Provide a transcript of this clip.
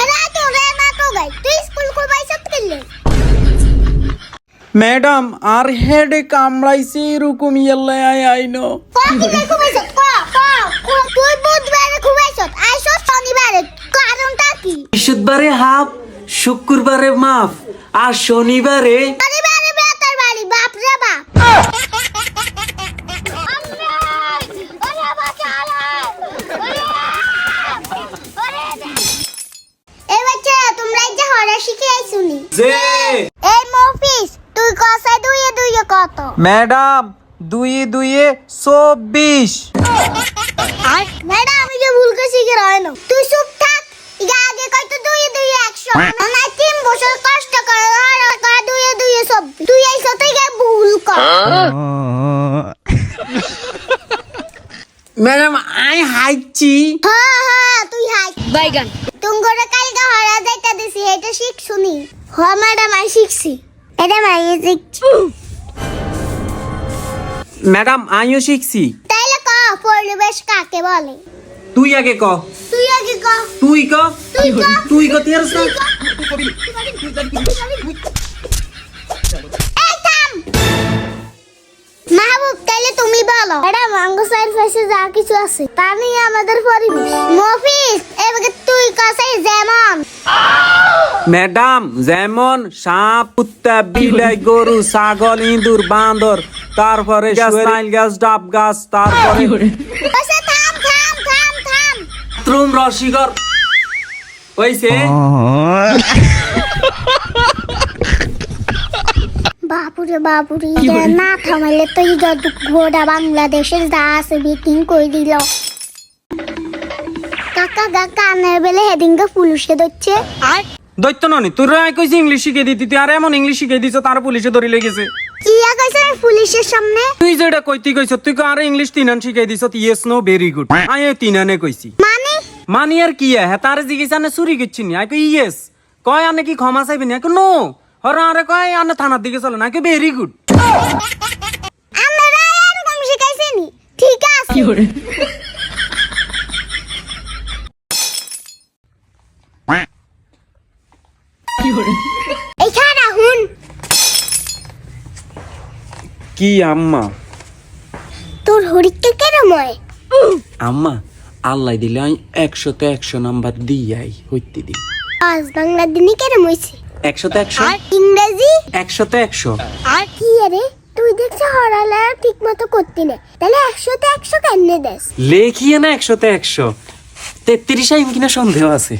এরা তো রে মা তো গাই তুই স্কুল কো বাইসত কেলে ম্যাডাম আর হেডে কামড়াইছে এরকম ইয়েল্লাই আই আইনো ক কি লে কো বাইসত ক ক ক, তুই বুধবারে কো বাইসত আইসো শনিবারে কারণটা কি? বৃহস্পতিবারে হাফ শুক্রবারে মাফ আর শনিবারে শনিবারে বেতার বাড়ি বাপ রে বাপ এই বাচ্চা তোমরা এই যে হরা আইছুনি যে এই মফিস তুই কষাই দুইয়ে দুইয়ে কত? ম্যাডাম দুইয়ে দুইয়ে চব্বিশ। ম্যাডাম আমি যে ভুল করে শিখে রয় না তুই চুপ থাক। ইগা আগে কই তো দুইয়ে দুইয়ে একশো। না তিন বছর কষ্ট করে হরা করা দুইয়ে দুইয়ে সব তুই এই সাথে গিয়ে ভুল কর। ম্যাডাম আই হাইছি হ্যাঁ হ্যাঁ তুই হাই বাইগান। করে কালকে হরা যাইতা দিছি এটা শিখ শুনি হ ম্যাডাম আমি শিখছি। এটা মাই শিখছি ম্যাডাম আমিও শিখছি। তাইলে ক পরিবেশ কাকে বলে? তুই আগে ক। তুই আগে ক। তুই ক। তুই ক। তুই ক তেরস থাম! মাহবুব তাইলে তুমি বলো। ম্যাডাম আঙ্গুসাইড ফেসে যা কিছু আছে তা নিয়ে আমাদের পরিবেশ। মফিস এবারে তুই কাছে যেমন ম্যাডাম যেমন সাপ কুত্তা বিলাই গরু ছাগল ইঁদুর বান্দর তারপরে গাছ নাইল গাছ ডাব গাছ তারপরে বসে থাম থাম থাম থাম। বাথরুম রসিকর হইছে? বাপুরে বাপুরে না থামাইলে তো যত ঘোড়া বাংলাদেশের যা আছে বিকিং করে দিল। কাকা গা কানের বেলে হেডিংকে পুলিশে ধরছে। দৈত্য ননি তোর আই কইছি ইংলিশ শিখে দিতি তুই আর এমন ইংলিশ শিখে দিছ তার পুলিশে ধরি লেগেছে কিয়া কইছে আমি পুলিশের সামনে? তুই যেটা কইতি কইছ তুই আর ইংলিশ তিনান শিখাই দিছ yes no very good I এই তিনানে কইছি। মানে? মানি আর কি হ্যাঁ তার জিজ্ঞেস আনে চুরি করছি নি আই কই ইয়েস কয় আনে কি ক্ষমা চাইবি না? নো হর আরে কয় আনে থানার দিকে চলো না ভেরি গুড আমরা শিখাইছি নি। ঠিক আছে। এইখানে হুন কি আম্মা? তোর হরিকে আম্মা আল্লাহ দিলে আমি একশোতে একশো নাম্বার দিয়াই হইতে দি। আজ বাংলা দিনই কেরম হয়েছে একশোতে একশো? আর ইংরেজি? একশোতে একশো? আর কি আরে তুই দেখছ হরালা ঠিক মতো করতি না। তাহলে একশোতে একশো কেন দেস? লেখিয়ে না একশোতে একশো? তেত্রিশ আইন কিনা সন্দেহ আছে।